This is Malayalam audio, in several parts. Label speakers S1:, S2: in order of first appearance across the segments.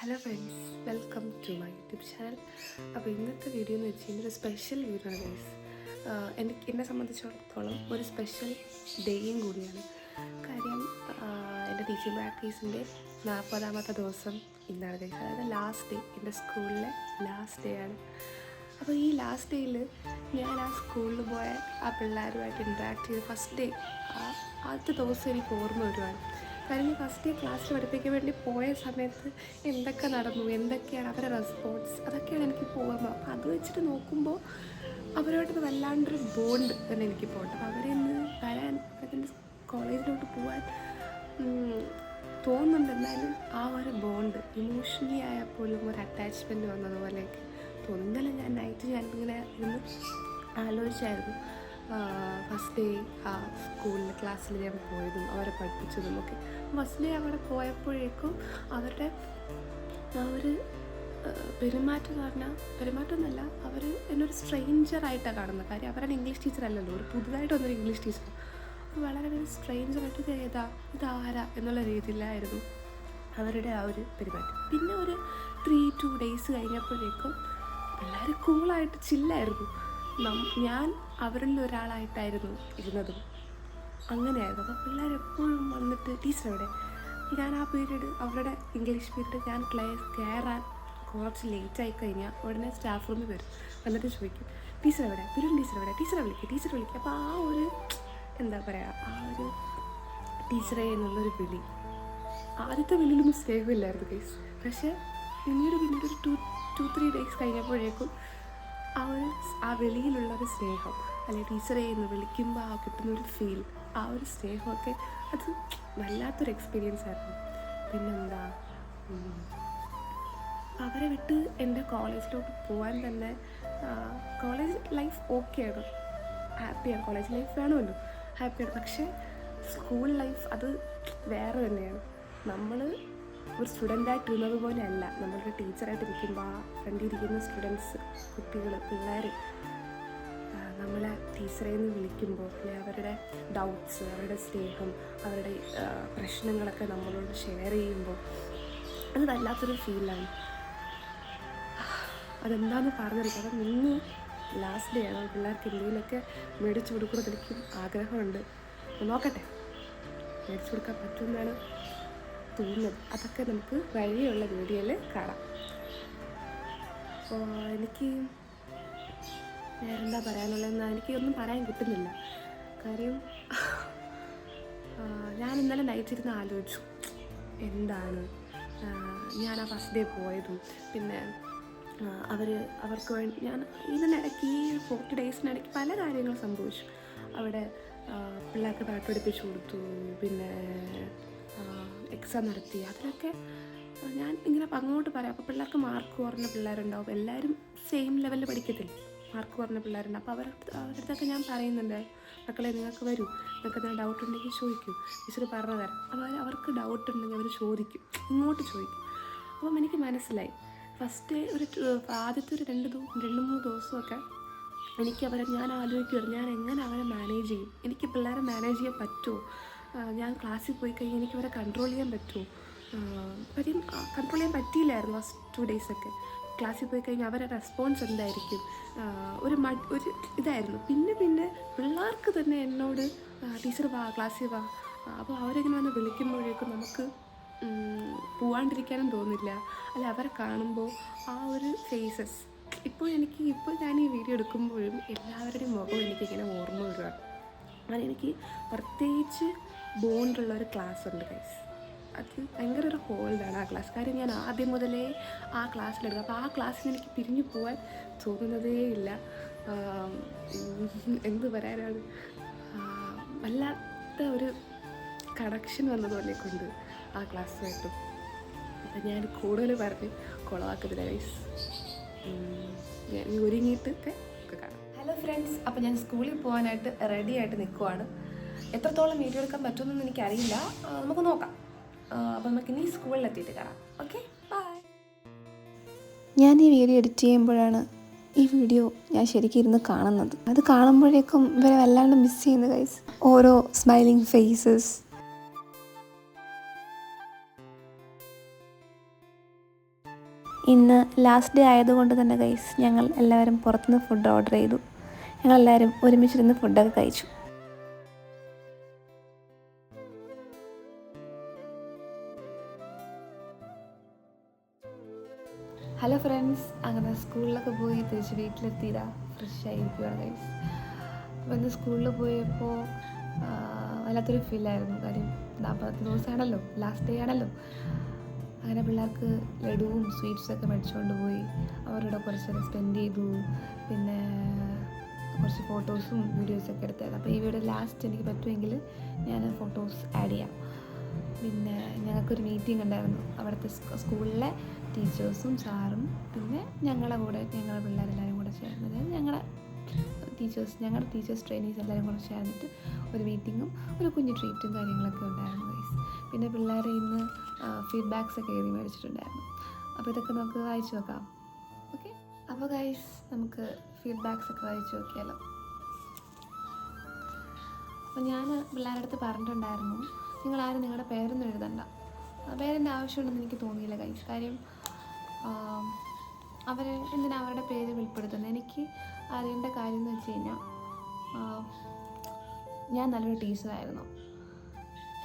S1: Hello friends welcome to my YouTube channel അപ്പോൾ ഇന്നത്തെ വീഡിയോ എന്ന് വെച്ച് കഴിഞ്ഞാൽ ഒരു സ്പെഷ്യൽ വീഡിയോ ആണ് ഗൈസ് എനിക്ക് എന്നെ സംബന്ധിച്ചിടത്തോളം ഒരു സ്പെഷ്യൽ ഡേയും കൂടിയാണ്. കാര്യം എന്റെ ടീച്ചിങ് പ്രാക്ടീസിന്റെ നാൽപ്പതാമത്തെ ദിവസം ഇന്നാണ് ഗൈസ് അതായത് ലാസ്റ്റ് ഡേ എന്റെ സ്കൂളിലെ ലാസ്റ്റ് ഡേ ആണ്. അപ്പോൾ ഈ ലാസ്റ്റ് ഡേയിൽ ഞാൻ ആ സ്കൂളിൽ പോയ ആ പിള്ളേരുമായിട്ട് ഇൻട്രാക്ട് ചെയ്ത് ഫസ്റ്റ് ഡേ ആദ്യത്തെ ദിവസം എനിക്ക് ഓർമ്മ വരുവാണ്. ഞാൻ ഫസ്റ്റ് ക്ലാസ്സിൽ പഠിപ്പിക്കാൻ വേണ്ടി പോയ സമയത്ത് എന്തൊക്കെ നടന്നു? എന്തൊക്കെയാണ് അവരുടെ റെസ്പോൺസ് അതൊക്കെയാണ് എനിക്ക് പോകുന്നത് അപ്പോൾ അത് വെച്ചിട്ട് നോക്കുമ്പോൾ അവരോട് വല്ലാണ്ടൊരു ബോണ്ട് തന്നെ എനിക്ക് പോകട്ടെ അപ്പോൾ അവരെ ഇന്ന് വരാൻ അവരെ കോളേജിലോട്ട് പോകാൻ തോന്നുന്നുണ്ട്. എന്നാലും ആ ഒരു ബോണ്ട് ഇമോഷണലി ആയപ്പോഴും ഒരു അറ്റാച്ച്മെന്റ് വന്നതുപോലെയൊക്കെ തോന്നുന്നില്ല. ഞാൻ നൈറ്റ് ഞാൻ ഇങ്ങനെ ഇരുന്ന് ആലോചിച്ചായിരുന്നു. ഫസ്റ്റ് ഡേ സ്കൂളിൽ ക്ലാസ്സിൽ ഞാൻ പോയതും അവരെ പഠിപ്പിച്ചതും ഒക്കെ. ഡേ അവിടെ പോയപ്പോഴേക്കും അവരുടെ ആ ഒരു പെരുമാറ്റം എന്ന് പറഞ്ഞാൽ പെരുമാറ്റം എന്നല്ല അവർ എന്നൊരു സ്ട്രെയിഞ്ചറായിട്ടാണ് കാണുന്നത് കാര്യം അവരുടെ ഇംഗ്ലീഷ് ടീച്ചർ അല്ലല്ലോ. ഒരു പുതുതായിട്ട് വന്നൊരു ഇംഗ്ലീഷ് ടീച്ചർ വളരെ ഒരു സ്ട്രെയിഞ്ചറായിട്ട് ഇത് ഏതാ ഇതാരാ എന്നുള്ള രീതിയിലായിരുന്നു അവരുടെ ആ ഒരു പെരുമാറ്റം. പിന്നെ ഒരു ത്രീ ടു ഡേയ്സ് കഴിഞ്ഞപ്പോഴേക്കും എല്ലാവരും കൂളായിട്ട് ചില്ലായിരുന്നു ഞാൻ അവരിൽ ഒരാളായിട്ടായിരുന്നു ഇരുന്നതും. അങ്ങനെയായിരുന്നു. അപ്പോൾ പിള്ളേർ എപ്പോഴും വന്നിട്ട് ടീച്ചർ എവിടെ? ഞാൻ ആ പീരീഡ് അവരുടെ ഇംഗ്ലീഷ് പീരീഡ് ഞാൻ ക്ലാസ് കയറാൻ കുറച്ച് ലേറ്റ് ആയി കഴിഞ്ഞാൽ ഉടനെ സ്റ്റാഫ് റൂമിൽ വരും. വന്നിട്ട് ചോദിക്കും ടീച്ചർ എവിടെ? പിരുൺ ടീച്ചർ എവിടെ? ടീച്ചറെ വിളിക്കുക ടീച്ചറെ വിളിക്കുക അപ്പോൾ ആ ഒരു എന്താ പറയുക ആ ഒരു ടീച്ചറെ എന്നുള്ളൊരു വിളി. ആദ്യത്തെ വിളിയിലൊന്നും സ്നേഹമില്ലായിരുന്നു കേസ് പക്ഷേ പിന്നീട് പിന്നീട് ഒരു ടു ടു ത്രീ ഡേയ്സ് കഴിഞ്ഞപ്പോഴേക്കും ആ ഒരു ആ വെളിയിലുള്ള ഒരു സ്നേഹം അല്ലെങ്കിൽ ടീച്ചറെ എന്ന് വിളിക്കുമ്പോൾ ആ കിട്ടുന്നൊരു ഫീൽ ആ ഒരു സ്നേഹമൊക്കെ അത് വല്ലാത്തൊരു എക്സ്പീരിയൻസ് ആയിരുന്നു. പിന്നെന്താ അവരെ വിട്ട് എന്റെ കോളേജിലോട്ട് പോകാൻ തന്നെ കോളേജ് ലൈഫ് ഓക്കെയാണ് ഹാപ്പിയാണ് കോളേജ് ലൈഫ് വേണമല്ലോ ഹാപ്പിയാണ് പക്ഷേ സ്കൂൾ ലൈഫ് അത് വേറെ തന്നെയാണ്. നമ്മൾ ഒരു സ്റ്റുഡന്റായിട്ടിരുന്നത് പോലെയല്ല നമ്മളൊരു ടീച്ചറായിട്ട് ഇരിക്കുമ്പോൾ ആ ഫ്രണ്ടിൽ സ്റ്റുഡൻസ് കുട്ടികൾ പിള്ളേർ നമ്മളെ ടീച്ചറെ നിന്ന് വിളിക്കുമ്പോൾ അല്ലെ അവരുടെ ഡൗട്ട്സ് അവരുടെ സ്നേഹം അവരുടെ പ്രശ്നങ്ങളൊക്കെ നമ്മളോട് ഷെയർ ചെയ്യുമ്പോൾ അത് വല്ലാത്തൊരു ഫീലാണ് അതെന്താണെന്ന് പറഞ്ഞറിയിക്കാം അപ്പം ഇന്ന് ലാസ്റ്റ് ഡേ ആണ്. പിള്ളേർക്ക് എന്തെങ്കിലുമൊക്കെ മേടിച്ചു കൊടുക്കുന്നത് എനിക്കും ആഗ്രഹമുണ്ട്. നോക്കട്ടെ. മേടിച്ചു കൊടുക്കാൻ പറ്റുമെന്നാണ് തോന്നുന്നത്. അതൊക്കെ നമുക്ക് വഴിയുള്ള വീഡിയോയിൽ കാണാം. അപ്പോൾ എനിക്ക് വേറെന്താ പറയാനുള്ളതെന്ന് എനിക്ക് ഒന്നും പറയാൻ കിട്ടുന്നില്ല. കാര്യം ഞാൻ ഇന്നലെ നൈറ്റ് ഇരുന്ന് ആലോചിച്ചു. എന്താണ്? ഞാൻ ആ ഫസ്റ്റ് ഡേ പോയതും പിന്നെ അവർ അവർക്ക് വേണ്ടി ഞാൻ ഇതിനിടയ്ക്ക് ഈ ഫോർട്ടി ഡേയ്സിനിടയ്ക്ക് പല കാര്യങ്ങളും സംഭവിച്ചു. അവിടെ പിള്ളേർക്ക് പാട്ട് കൊടുത്തു പിന്നെ എക്സാം നടത്തി. അതിലൊക്കെ ഞാൻ ഇങ്ങനെ അങ്ങോട്ട് പറയാം. അപ്പോൾ പിള്ളേർക്ക് മാർക്ക് കുറഞ്ഞ പിള്ളേരുണ്ടാവും. എല്ലാവരും സെയിം ലെവലിൽ പഠിക്കത്തില്ല? മാർക്ക് കുറഞ്ഞ പിള്ളേരുണ്ട്. അപ്പോൾ അവരുടെ അടുത്തൊക്കെ ഞാൻ പറയുന്നുണ്ട് മക്കളെ നിങ്ങൾക്ക് വരൂ. നിങ്ങൾക്ക് എന്തെങ്കിലും ഡൗട്ട് ഉണ്ടെങ്കിൽ ചോദിക്കൂ. ടീച്ചർ പറഞ്ഞു തരാം. അപ്പോൾ അവർക്ക് ഡൗട്ട് ഉണ്ടെങ്കിൽ അവർ ചോദിക്കും. ഇങ്ങോട്ട് ചോദിക്കും. അപ്പം എനിക്ക് മനസ്സിലായി. ഫസ്റ്റ് ഒരു ആദ്യത്തെ ഒരു രണ്ട് രണ്ട് മൂന്ന് ദിവസമൊക്കെ എനിക്ക് അവരെ ഞാൻ ആലോചിക്കുമായിരുന്നു ഞാൻ എങ്ങനെ അവരെ മാനേജ് ചെയ്യും? എനിക്ക് പിള്ളേരെ മാനേജ് ചെയ്യാൻ പറ്റുമോ? ഞാൻ ക്ലാസ്സിൽ പോയി കഴിഞ്ഞാൽ എനിക്ക് അവരെ കൺട്രോൾ ചെയ്യാൻ പറ്റുമോ? കാര്യം കൺട്രോൾ ചെയ്യാൻ പറ്റിയില്ലായിരുന്നു ഫസ്റ്റ് ടു ഡേയ്സൊക്കെ ക്ലാസ്സിൽ പോയി കഴിഞ്ഞാൽ അവരുടെ റെസ്പോൺസ് എന്തായിരിക്കും? ഒരു മ ഒരു ഇതായിരുന്നു. പിന്നെ പിന്നെ പിള്ളേർക്ക് തന്നെ എന്നോട് ടീച്ചർ വാ ക്ലാസ്സിൽ വാ. അപ്പോൾ അവരിങ്ങനെ വന്ന് വിളിക്കുമ്പോഴേക്കും നമുക്ക് പോവാണ്ടിരിക്കാനും തോന്നില്ല. അല്ല അവരെ കാണുമ്പോൾ ആ ഒരു ഫേസസ് ഇപ്പോൾ എനിക്ക് ഇപ്പോൾ ഞാൻ ഈ വീഡിയോ എടുക്കുമ്പോഴും എല്ലാവരുടെയും മുഖം എനിക്കിങ്ങനെ ഓർമ്മ വരിക. അങ്ങനെ എനിക്ക് പ്രത്യേകിച്ച് ബോണ്ടുള്ള ഒരു ക്ലാസ് ഉണ്ട് ഗൈസ് അത് ഭയങ്കര ഒരു ഹോൾഡാണ് ആ ക്ലാസ് കാര്യം ഞാൻ ആദ്യം മുതലേ ആ ക്ലാസ്സിലെടുക്കും അപ്പോൾ ആ ക്ലാസ്സിൽ എനിക്ക് പിരിഞ്ഞു പോകാൻ തോന്നുന്നതേ ഇല്ല. എന്ത് പറയാനാണ്? വല്ലാത്ത ഒരു കണക്ഷൻ കൊണ്ട് ആ ക്ലാസ്സുമായിട്ടും അപ്പം ഞാൻ കൂടുതൽ പറഞ്ഞ് കുളവാക്കത്തില്ല ഗൈസ് ഞാൻ ഒരുങ്ങിയിട്ടൊക്കെ ഒരുങ്ങിയിട്ട് ഒക്കെ കാണാം. ഹലോ ഫ്രണ്ട്സ് അപ്പോൾ ഞാൻ സ്കൂളിൽ പോകാനായിട്ട് റെഡി ആയിട്ട് നിൽക്കുവാണ് എത്രത്തോളം വീഡിയോ എടുക്കാൻ പറ്റുമെന്നൊന്നും എനിക്കറിയില്ല. നമുക്ക് നോക്കാം. അപ്പോൾ ഇനി സ്കൂളിലെത്തിയിട്ട് കാണാം. ഓക്കെ ബൈ
S2: ഞാൻ ഈ വീഡിയോ എഡിറ്റ് ചെയ്യുമ്പോഴാണ് ഈ വീഡിയോ ഞാൻ ശരിക്കും ഇരുന്ന് കാണുന്നത്. അത് കാണുമ്പോഴേക്കും ഇവരെ വല്ലാണ്ട് മിസ് ചെയ്യുന്നു ഗൈസ് ഓരോ സ്മൈലിംഗ് ഫേസസ് ഇന്ന് ലാസ്റ്റ് ഡേ ആയതുകൊണ്ട് തന്നെ ഗൈസ് ഞങ്ങൾ എല്ലാവരും പുറത്തുനിന്ന് ഫുഡ് ഓർഡർ ചെയ്തു. ഞങ്ങളെല്ലാവരും ഒരുമിച്ചിരുന്ന് ഫുഡൊക്കെ കഴിച്ചു.
S1: വീട്ടിലെത്തിയതാ. ഫ്രഷ് ആയിരിക്കുകയാണ് ഗൈസ് അപ്പോൾ ഇന്ന് സ്കൂളിൽ പോയപ്പോൾ വല്ലാത്തൊരു ഫീലായിരുന്നു കാര്യം നാൽപ്പത്തി ദിവസമാണല്ലോ ലാസ്റ്റ് ഡേ ആണല്ലോ. അങ്ങനെ പിള്ളേർക്ക് ലഡുവും സ്വീറ്റ്സൊക്കെ മേടിച്ചുകൊണ്ട് പോയി. അവരുടെ കുറച്ചൊക്കെ സ്പെൻഡ് ചെയ്തു. പിന്നെ കുറച്ച് ഫോട്ടോസും വീഡിയോസൊക്കെ എടുത്തായിരുന്നു. അപ്പോൾ ഈ വീഡിയോ ലാസ്റ്റ് എനിക്ക് പറ്റുമെങ്കിൽ ഞാൻ ഫോട്ടോസ് ആഡ് ചെയ്യാം. പിന്നെ ഞങ്ങൾക്കൊരു മീറ്റിംഗ് ഉണ്ടായിരുന്നു. അവിടുത്തെ സ്ക- സ്കൂളിലെ ടീച്ചേഴ്സും സാറും പിന്നെ ഞങ്ങളുടെ കൂടെ ഞങ്ങളുടെ പിള്ളേരെല്ലാവരും കൂടെ ചേർന്ന് അതായത് ഞങ്ങളുടെ ടീച്ചേഴ്സ് ഞങ്ങളുടെ ടീച്ചേഴ്സ് ട്രെയിനീസ് എല്ലാവരും കൂടെ ചേർന്നിട്ട് ഒരു മീറ്റിങ്ങും ഒരു കുഞ്ഞു ട്രീറ്റും കാര്യങ്ങളൊക്കെ ഉണ്ടായിരുന്നു ഗൈസ് പിന്നെ പിള്ളേരെ ഇന്ന് ഫീഡ്ബാക്സ് ഒക്കെ എഴുതി മേടിച്ചിട്ടുണ്ടായിരുന്നു. അപ്പോൾ ഇതൊക്കെ നമുക്ക് വായിച്ചു നോക്കാം. ഓക്കെ അപ്പോൾ ഗൈസ് നമുക്ക് ഫീഡ്ബാക്സ് ഒക്കെ വായിച്ചു നോക്കിയാലോ. അപ്പോൾ ഞാൻ പിള്ളേരുടെ അടുത്ത് പറഞ്ഞിട്ടുണ്ടായിരുന്നു നിങ്ങളാരും നിങ്ങളുടെ പേരൊന്നും എഴുതണ്ട. പേരിന്റെ ആവശ്യമുണ്ടെന്ന് എനിക്ക് തോന്നിയില്ല ഗൈസ് കാര്യം അവർ എന്തിനാ അവരുടെ പേര് വെളിപ്പെടുത്തുന്നത് എനിക്ക് അറിയേണ്ട കാര്യം എന്ന് വെച്ച് കഴിഞ്ഞാൽ ഞാൻ നല്ലൊരു ടീച്ചറായിരുന്നു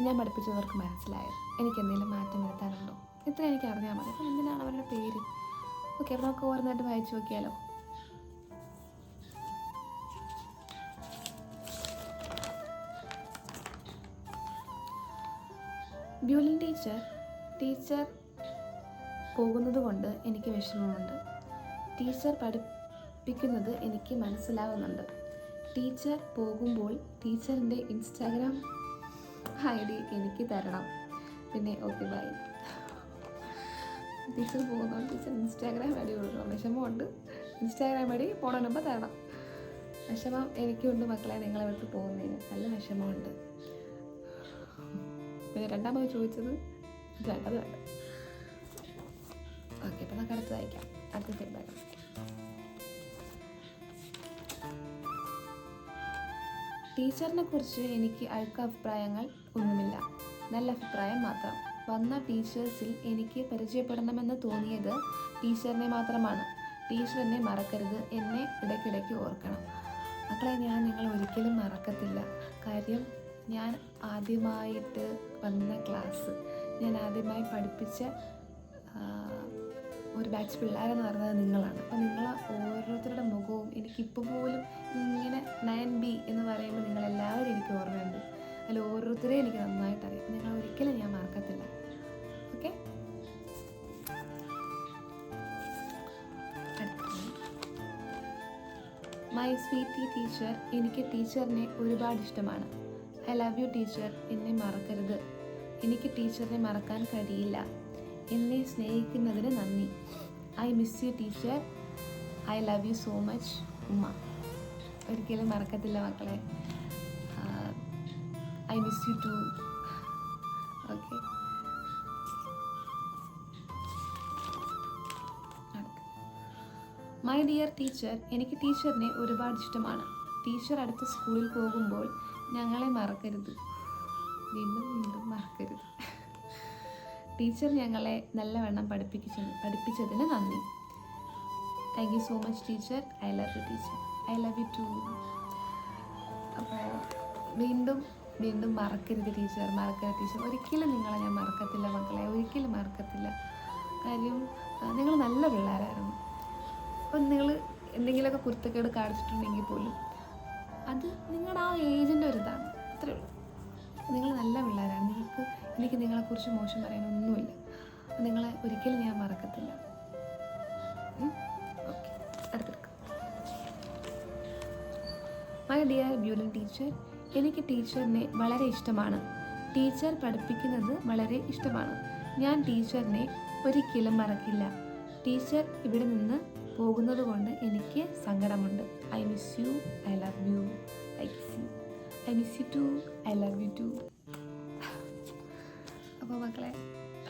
S1: ഞാൻ പഠിപ്പിച്ചവർക്ക് മനസ്സിലായോ. എനിക്ക് എന്തെങ്കിലും മാറ്റം വരുത്താനുണ്ടോ? ഇത്ര എനിക്ക് അറിഞ്ഞാൽ മതി. അപ്പം എന്തിനാണ് അവരുടെ പേര്? ഓക്കെ അപ്പോൾ നമുക്ക് ഓരോന്നായിട്ട് വായിച്ചു നോക്കിയാലോ? ബ്യൂലിൻ ടീച്ചർ ടീച്ചർ പോകുന്നത് കൊണ്ട് എനിക്ക് വിഷമമുണ്ട്. ടീച്ചർ പഠിപ്പിക്കുന്നത് എനിക്ക് മനസ്സിലാവുന്നുണ്ട്. ടീച്ചർ പോകുമ്പോൾ ടീച്ചറിന്റെ ഇൻസ്റ്റാഗ്രാം ഐ ഡി എനിക്ക് തരണം. പിന്നെ ഓക്കെ ബൈ. ടീച്ചർ പോകുന്നതുകൊണ്ട് ടീച്ചർ ഇൻസ്റ്റാഗ്രാം ഐ ഡി കൊടുക്കണം. വിഷമമുണ്ട്. ഇൻസ്റ്റാഗ്രാം ഐ ഡി പോണ നമ്പർ തരണം. വിഷമം എനിക്കുണ്ട് മക്കളെ നിങ്ങളെ വിട്ട് പോകുന്നതിന്? നല്ല വിഷമമുണ്ട്. പിന്നെ രണ്ടാമത് ചോദിച്ചത് അത് വേണ്ട ഓക്കെ അപ്പം നമുക്ക് അടുത്ത് വായിക്കാം അടുത്ത ഫീഡ്ബാക്ക് ടീച്ചറിനെ കുറിച്ച് എനിക്ക് അഴുക്ക അഭിപ്രായങ്ങൾ ഒന്നുമില്ല. നല്ല അഭിപ്രായം മാത്രം. വന്ന ടീച്ചേഴ്സിൽ എനിക്ക് പരിചയപ്പെടണമെന്ന് തോന്നിയത് ടീച്ചറിനെ മാത്രമാണ്. ടീച്ചർ എന്നെ മറക്കരുത്. എന്നെ ഇടയ്ക്കിടയ്ക്ക് ഓർക്കണം. മക്കളെ ഞാൻ നിങ്ങൾ ഒരിക്കലും മറക്കത്തില്ല. കാര്യം ഞാൻ ആദ്യമായിട്ട് വന്ന ക്ലാസ് ഞാൻ ആദ്യമായി പഠിപ്പിച്ച ഒരു ബാച്ച് പിള്ളേരെന്ന് പറയുന്നത് നിങ്ങളാണ്. അപ്പോൾ നിങ്ങൾ ഓരോരുത്തരുടെ മുഖവും എനിക്കിപ്പോൾ പോലും ഇങ്ങനെ നയൻ ബി എന്ന് പറയുമ്പോൾ നിങ്ങളെല്ലാവരും എനിക്ക് ഓർമ്മയുണ്ട്. അതിൽ ഓരോരുത്തരെയും എനിക്ക് നന്നായിട്ട് അറിയാം നിങ്ങൾ ഒരിക്കലും ഞാൻ മറക്കത്തില്ല. ഓക്കെ? മൈ സ്വീറ്റി ടീച്ചർ എനിക്ക് ടീച്ചറിനെ ഒരുപാട് ഇഷ്ടമാണ്. ഐ ലവ് യു ടീച്ചർ എന്നെ മറക്കരുത്. എനിക്ക് ടീച്ചറിനെ മറക്കാൻ കഴിയില്ല. എന്നെ സ്നേഹിക്കുന്നതിന് നന്ദി. I miss you teacher I love you so much ഉമ്മ. ഒരിക്കലും മറക്കത്തില്ല മക്കളെ. I miss you too okay my dear teacher എനിക്ക് ടീച്ചറിനെ ഒരുപാട് ഇഷ്ടമാണ്. ടീച്ചർ അടുത്ത സ്കൂളിൽ പോകുമ്പോൾ ഞങ്ങളെ മറക്കരുത്. വീണ്ടും വീണ്ടും മറക്കരുത്. ടീച്ചർ ഞങ്ങളെ നല്ലവണ്ണം പഠിപ്പിച്ചു പഠിപ്പിച്ചതിന് നന്ദി. Thank you so much teacher. I love you teacher. I love you too അപ്പോൾ വീണ്ടും വീണ്ടും മറക്കരുത് ടീച്ചർ. മറക്കരുത് ടീച്ചർ. ഒരിക്കലും നിങ്ങളെ ഞാൻ മറക്കത്തില്ല മക്കളെ. ഒരിക്കലും മറക്കത്തില്ല. കാര്യം നിങ്ങൾ നല്ല പിള്ളേരായിരുന്നു. അപ്പം നിങ്ങൾ എന്തെങ്കിലുമൊക്കെ കുരുത്തക്കേട് കാണിച്ചിട്ടുണ്ടെങ്കിൽ പോലും അത് നിങ്ങളുടെ ആ ഏജിന്റെ ഒരു ഇതാണ് അത്രേ ഉള്ളൂ. നിങ്ങൾ നല്ല പിള്ളേരാണ്. നിങ്ങൾക്ക് എനിക്ക് നിങ്ങളെക്കുറിച്ച് മോശം പറയാനൊന്നുമില്ല. നിങ്ങളെ ഒരിക്കലും ഞാൻ മറക്കത്തില്ല. മൈ ഡിയർ ബ്യൂലൻ ടീച്ചർ എനിക്ക് ടീച്ചറിനെ വളരെ ഇഷ്ടമാണ്. ടീച്ചർ പഠിപ്പിക്കുന്നത് വളരെ ഇഷ്ടമാണ്. ഞാൻ ടീച്ചറിനെ ഒരിക്കലും മറക്കില്ല. ടീച്ചർ ഇവിടെ നിന്ന് പോകുന്നത് കൊണ്ട് എനിക്ക് സങ്കടമുണ്ട്. I miss you I love you I miss you I miss you too I love you too വിഷമം മക്കളെ.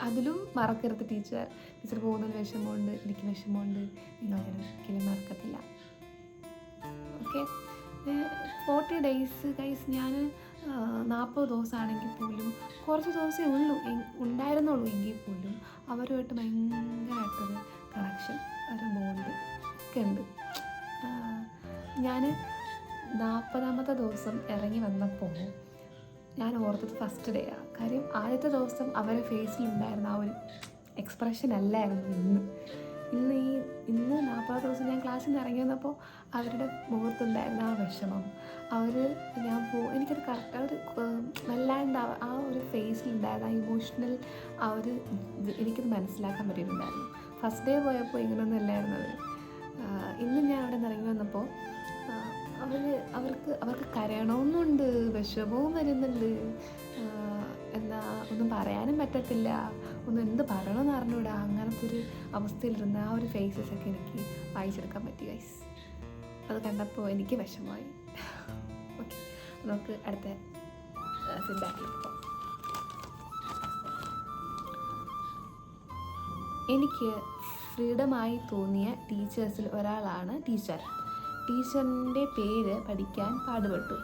S1: അതിലും മറക്കരുത് ടീച്ചർ. ടീച്ചർ പോകുന്നതിൽ വിഷമമുണ്ട് എനിക്ക് വിഷമമുണ്ട്. നിങ്ങൾ ഒരിക്കലും മറക്കത്തില്ല. ഓക്കെ? ഫോർട്ടി ഡേയ്സ് ഗൈസ് ഞാൻ നാൽപ്പത് ദിവസമാണെങ്കിൽ പോലും കുറച്ച് ദിവസമേ ഉള്ളൂ ഉണ്ടായിരുന്നുള്ളൂ എങ്കിൽ പോലും അവരുമായിട്ട് ഭയങ്കരമായിട്ടൊരു കണക്ഷൻ ഒരു ബോണ്ട് ഒക്കെ ഉണ്ട്. ഞാൻ നാൽപ്പതാമത്തെ ദിവസം ഇറങ്ങി വന്നപ്പോൾ ഞാൻ ഓർത്തത് ഫസ്റ്റ് ഡേ ആണ് കാര്യം ആദ്യത്തെ ദിവസം അവരെ ഫേസിലുണ്ടായിരുന്ന ആ ഒരു എക്സ്പ്രഷൻ അല്ലായിരുന്നു ഇന്ന്. ഇന്ന് ഈ ഇന്ന് നാൽപ്പത് ദിവസം ഞാൻ ക്ലാസ്സിൽ നിന്ന് ഇറങ്ങി വന്നപ്പോൾ അവരുടെ മുഖത്തുണ്ടായിരുന്ന ആ വിഷമം. അവർ ഞാൻ പോ എനിക്കത് കറക്റ്റ് ഒരു വല്ലാണ്ട് ആ- ഒരു ഫേസിലുണ്ടായിരുന്ന ആ ഇമോഷണൽ ആ ഒരു എനിക്കത് മനസ്സിലാക്കാൻ പറ്റിയിട്ടുണ്ടായിരുന്നു. ഫസ്റ്റ് ഡേ പോയപ്പോൾ ഇങ്ങനെയൊന്നും അല്ലായിരുന്നു അവർ ഇന്ന് ഞാൻ അവിടെ നിന്ന് ഇറങ്ങി വന്നപ്പോൾ അവർ അവർക്ക് അവർക്ക് കരയണമെന്നുണ്ട് വിഷമവും വരുന്നുണ്ട്. എന്താ ഒന്നും പറയാനും പറ്റത്തില്ല. ഒന്ന് എന്ത് പറയണമെന്ന് അറിഞ്ഞൂടാ. അങ്ങനത്തെ ഒരു അവസ്ഥയിലിരുന്ന ആ ഒരു ഫേസസ് ഒക്കെ എനിക്ക് വായിച്ചെടുക്കാൻ പറ്റി വൈസ് അത് കണ്ടപ്പോൾ എനിക്ക് വിഷമമായി. ഓക്കെ നമുക്ക് അടുത്ത പോകാം. എനിക്ക് ഫ്രീഡമായി തോന്നിയ ടീച്ചേഴ്സിൽ ഒരാളാണ് ടീച്ചർ. ടീച്ചറിന്റെ പേര് പഠിക്കാൻ പാടുപെട്ടു.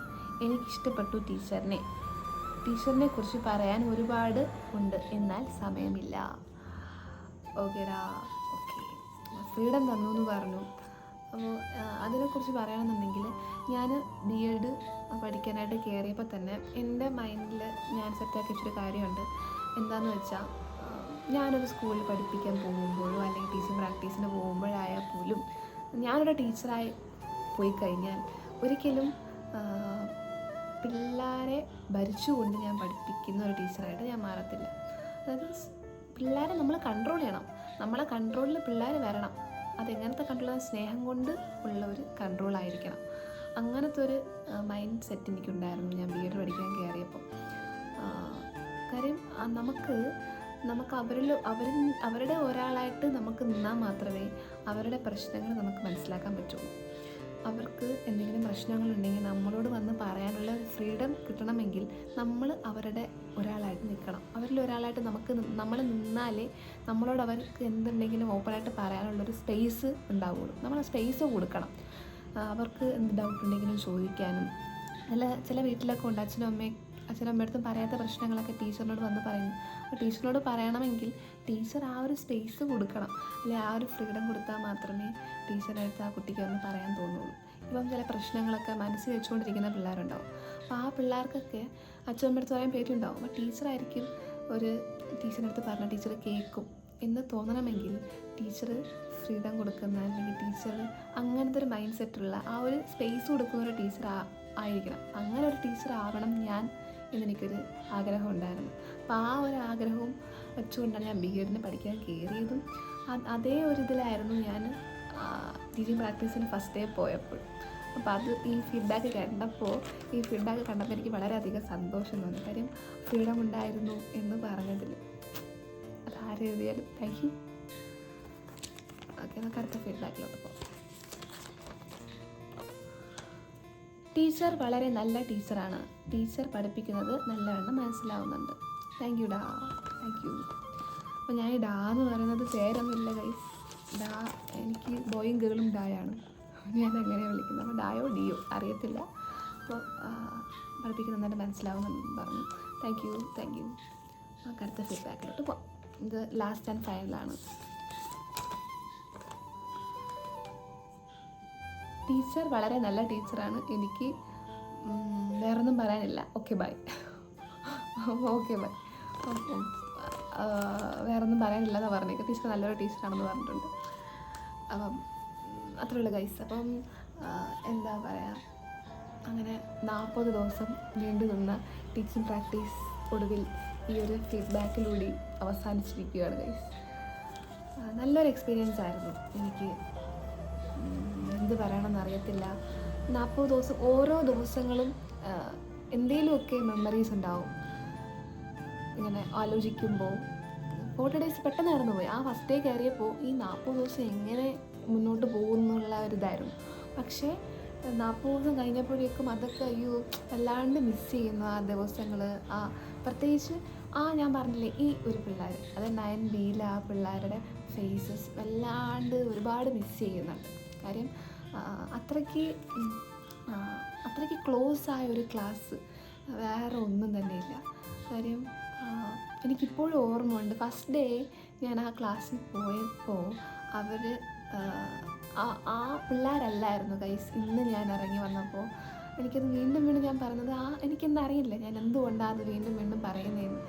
S1: എനിക്കിഷ്ടപ്പെട്ടു ടീച്ചറിനെ. ടീച്ചറിനെ കുറിച്ച് പറയാൻ ഒരുപാട് ഉണ്ട്. എന്നാൽ സമയമില്ല. ഓക്കേടാ ഓക്കെ ഫ്രീഡം തന്നു എന്ന് പറഞ്ഞു. അപ്പോൾ അതിനെക്കുറിച്ച് പറയുകയാണെന്നുണ്ടെങ്കിൽ ഞാൻ ബി എഡ് പഠിക്കാനായിട്ട് കയറിയപ്പോൾ തന്നെ എന്റെ മൈൻഡിൽ ഞാൻ സെറ്റാക്കി കാര്യമുണ്ട്. എന്താണെന്ന് വെച്ചാൽ ഞാനൊരു സ്കൂളിൽ പഠിപ്പിക്കാൻ പോകുമ്പോഴോ അല്ലെങ്കിൽ ടീച്ചിങ് പ്രാക്ടീസിന് പോകുമ്പോഴായാൽ പോലും ഞാനൊരു ടീച്ചറായി പോയി കഴിഞ്ഞാൽ ഒരിക്കലും പിള്ളേരെ ഭരിച്ചുകൊണ്ട് ഞാൻ പഠിപ്പിക്കുന്ന ഒരു ടീച്ചറായിട്ട് ഞാൻ മാറത്തില്ല. അതായത് പിള്ളേരെ നമ്മൾ കൺട്രോൾ ചെയ്യണം. നമ്മളെ കൺട്രോളിൽ പിള്ളേർ വരണം. അതെങ്ങനത്തെ കൺട്രോൾ സ്നേഹം കൊണ്ട് ഉള്ള ഒരു കൺട്രോൾ ആയിരിക്കണം. അങ്ങനത്തെ ഒരു മൈൻഡ് സെറ്റ് എനിക്കുണ്ടായിരുന്നു ഞാൻ ബി എഡ് പഠിക്കാൻ കയറിയപ്പോൾ കാര്യം നമുക്ക് നമുക്ക് അവരിൽ അവരിൽ അവരുടെ ഒരാളായിട്ട് നമുക്ക് നിന്നാൽ മാത്രമേ അവരുടെ പ്രശ്നങ്ങൾ നമുക്ക് മനസ്സിലാക്കാൻ പറ്റുള്ളൂ. അവർക്ക് എന്തെങ്കിലും പ്രശ്നങ്ങളുണ്ടെങ്കിൽ നമ്മളോട് വന്ന് പറയാനുള്ള ഫ്രീഡം കിട്ടണമെങ്കിൽ നമ്മൾ അവരുടെ ഒരാളായിട്ട് നിൽക്കണം. അവരിൽ ഒരാളായിട്ട് നമുക്ക് നമ്മൾ നിന്നാലേ നമ്മളോട് അവർക്ക് എന്തുണ്ടെങ്കിലും ഓപ്പണായിട്ട് പറയാനുള്ളൊരു സ്പേസ് ഉണ്ടാവുള്ളൂ. നമ്മൾ സ്പേസ് കൊടുക്കണം. അവർക്ക് എന്ത് ഡൗട്ട് ഉണ്ടെങ്കിലും ചോദിക്കാനും. അല്ല ചില വീട്ടിലൊക്കെ ഉണ്ട് അച്ഛനും അമ്മയും അച്ഛനും അമ്മയടുത്തും പറയാത്ത പ്രശ്നങ്ങളൊക്കെ ടീച്ചറിനോട് വന്ന് പറയുന്നു. അപ്പോൾ ടീച്ചറിനോട് പറയണമെങ്കിൽ ടീച്ചർ ആ ഒരു സ്പേസ് കൊടുക്കണം. അല്ലെ ആ ഒരു ഫ്രീഡം കൊടുത്താൽ മാത്രമേ ടീച്ചറുടെ അടുത്ത് ആ കുട്ടിക്ക് വന്ന് പറയാൻ തോന്നുള്ളൂ. ഇപ്പം ചില പ്രശ്നങ്ങളൊക്കെ മനസ്സിൽ വെച്ചുകൊണ്ടിരിക്കുന്ന പിള്ളേരുണ്ടാവും. അപ്പോൾ ആ പിള്ളേർക്കൊക്കെ അമ്മയടുത്ത് പറയാൻ പേരുണ്ടാവും അപ്പോൾ ടീച്ചറായിരിക്കും ഒരു ടീച്ചറിന്റെ അടുത്ത് പറഞ്ഞ ടീച്ചർ കേൾക്കും. എന്ന് തോന്നണമെങ്കിൽ ടീച്ചർ ഫ്രീഡം കൊടുക്കുന്ന അല്ലെങ്കിൽ ടീച്ചർ അങ്ങനത്തെ ഒരു മൈൻഡ് സെറ്റുള്ള ആ ഒരു സ്പേസ് കൊടുക്കുന്ന ഒരു ടീച്ചർ ആയിരിക്കണം. അങ്ങനെ ഒരു ടീച്ചർ ആവണം ഞാൻ എന്നെനിക്കൊരു ആഗ്രഹം ഉണ്ടായിരുന്നു അപ്പോൾ ആ ഒരു ആഗ്രഹവും വെച്ചുകൊണ്ടാണ് ഞാൻ ബി എഡിന് പഠിക്കാൻ കയറിയതും. അതേ ഒരു ഇതിലായിരുന്നു ഞാൻ ടീച്ചിങ് പ്രാക്ടീസിന് ഫസ്റ്റ് ഡേ പോയപ്പോൾ. അപ്പോൾ അത് ഈ ഫീഡ്ബാക്ക് കണ്ടപ്പോൾ ഈ ഫീഡ്ബാക്ക് കണ്ടപ്പോൾ എനിക്ക് വളരെയധികം സന്തോഷം തോന്നി കാര്യം ഫ്രീഡം ഉണ്ടായിരുന്നു എന്ന് പറഞ്ഞതിൽ അത് ആരെഴുതിയാലും താങ്ക് യു ഓക്കെ നമുക്ക് അടുത്ത ഫീഡ്ബാക്കിലോട്ട് പോകാം ടീച്ചർ വളരെ നല്ല ടീച്ചറാണ്. ടീച്ചർ പഠിപ്പിക്കുന്നത് നല്ലവണ്ണം മനസ്സിലാവുന്നുണ്ട്. താങ്ക് യു ഡാ. താങ്ക് യു അപ്പോൾ ഞാൻ ഡാ എന്ന് പറയുന്നത് പേരൊന്നുമില്ല ഗൈസ് ഡാ എനിക്ക് ബോയും ഗേളും ഡായാണ് ഞാൻ അങ്ങനെ വിളിക്കുന്നത് അപ്പോൾ ഡായോ ഡിയോ അറിയത്തില്ല. അപ്പോൾ പഠിപ്പിക്കുന്നത് നന്നായിട്ട് മനസ്സിലാവുമെന്ന് പറഞ്ഞു. താങ്ക് യു താങ്ക് യു അടുത്ത ഫീഡ്ബാക്കിലോട്ട് പോകാം ഇത് ലാസ്റ്റ് ആൻഡ് ഫൈനലാണ് ടീച്ചർ വളരെ നല്ല ടീച്ചറാണ്. എനിക്ക് വേറൊന്നും പറയാനില്ല. ഓക്കെ ബൈ ഓക്കെ ബൈ വേറൊന്നും പറയാനില്ല എന്ന് പറഞ്ഞേക്ക് ടീച്ചർ നല്ലൊരു ടീച്ചറാണെന്ന് പറഞ്ഞിട്ടുണ്ട്. അപ്പം അത്രേ ഉള്ളൂ ഗൈസ് അപ്പം എന്താ പറയുക അങ്ങനെ നാൽപ്പത് ദിവസം നീണ്ടു നിന്ന ടീച്ചിങ് പ്രാക്ടീസ് ഒടുവിൽ ഈ ഒരു ഫീഡ്ബാക്കിലൂടെ അവസാനിച്ചിരിക്കുകയാണ് ഗൈസ് നല്ലൊരു എക്സ്പീരിയൻസ് ആയിരുന്നു എനിക്ക്. എന്ത് പറയണമെന്ന് അറിയത്തില്ല. നാൽപ്പത് ദിവസം ഓരോ ദിവസങ്ങളും എന്തെങ്കിലുമൊക്കെ മെമ്മറീസ് ഉണ്ടാവും. ഇങ്ങനെ ആലോചിക്കുമ്പോൾ ഫോർട്ടി ഡേയ്സ് പെട്ടെന്ന് നടന്നു പോയി. ആ ഫസ്റ്റ് ഡേ കയറിയപ്പോൾ ഈ നാൽപ്പത് ദിവസം എങ്ങനെ മുന്നോട്ട് പോകുന്നുള്ള ഒരു ഇതായിരുന്നു. പക്ഷേ നാൽപ്പത് ദിവസം കഴിഞ്ഞപ്പോഴേക്കും അതൊക്കെ അയ്യോ വല്ലാണ്ട് മിസ് ചെയ്യുന്നു ആ ദിവസങ്ങൾ ആ പ്രത്യേകിച്ച് ആ ഞാൻ പറഞ്ഞില്ലേ ഈ ഒരു പിള്ളേർ അത് നയൻ ബിയിലെ ആ പിള്ളേരുടെ ഫേസസ് വല്ലാണ്ട് ഒരുപാട് മിസ് ചെയ്യുന്നുണ്ട്. കാര്യം അത്രയ്ക്ക് അത്രയ്ക്ക് ക്ലോസ് ആയ ഒരു ക്ലാസ് വേറെ ഒന്നും തന്നെ ഇല്ല. കാര്യം എനിക്കിപ്പോഴും ഓർമ്മയുണ്ട്. ഫസ്റ്റ് ഡേ ഞാൻ ആ ക്ലാസ്സിൽ പോയപ്പോൾ അവർ
S2: ആ ആ പിള്ളേരല്ലായിരുന്നു ഗൈസ് ഇന്ന് ഞാൻ ഇറങ്ങി വന്നപ്പോൾ എനിക്കത് വീണ്ടും വീണ്ടും ഞാൻ പറഞ്ഞത് ആ എനിക്കെന്തറിയില്ല ഞാൻ എന്തുകൊണ്ടാണ് അത് വീണ്ടും വീണ്ടും പറയുന്നതെന്ന്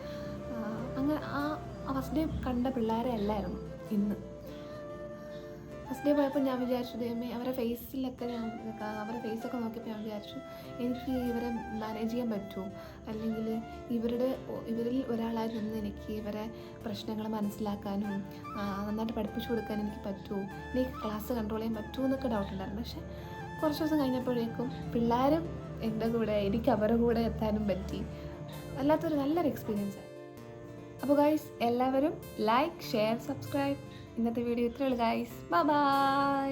S2: അങ്ങനെ ആ ഫസ്റ്റ് ഡേ കണ്ട പിള്ളേരെ അല്ലായിരുന്നു ഇന്ന്. ഫസ്റ്റ് ഡേ പോയപ്പോൾ ഞാൻ വിചാരിച്ചു ദൈവമേ അവരുടെ ഫേസിലൊക്കെ ഞാൻ അവരുടെ ഫേസൊക്കെ നോക്കിയപ്പോൾ ഞാൻ വിചാരിച്ചു എനിക്ക് ഇവരെ മാനേജ് ചെയ്യാൻ പറ്റുമോ അല്ലെങ്കിൽ ഇവരുടെ ഇവരിൽ ഒരാളായി നിന്ന് എനിക്ക് ഇവരെ പ്രശ്നങ്ങൾ മനസ്സിലാക്കാനും നന്നായിട്ട് പഠിപ്പിച്ചു കൊടുക്കാൻ എനിക്ക് പറ്റുമോ എനിക്ക് ക്ലാസ് കൺട്രോൾ ചെയ്യാൻ പറ്റുമോ എന്നൊക്കെ ഡൗട്ട് ഉണ്ടായിരുന്നു. പക്ഷേ കുറച്ച് ദിവസം കഴിഞ്ഞപ്പോഴേക്കും പിള്ളേരും എന്റെ കൂടെ എനിക്ക് അവരുടെ കൂടെ എത്താനും പറ്റി. വല്ലാത്തൊരു നല്ലൊരു എക്സ്പീരിയൻസ് അപ്പോൾ ഗൈസ് എല്ലാവരും ലൈക്ക് ഷെയർ സബ്സ്ക്രൈബ് ഇന്നത്തെ വീഡിയോ ഇത്രയുള്ളൂ ഗൈസ് ബൈ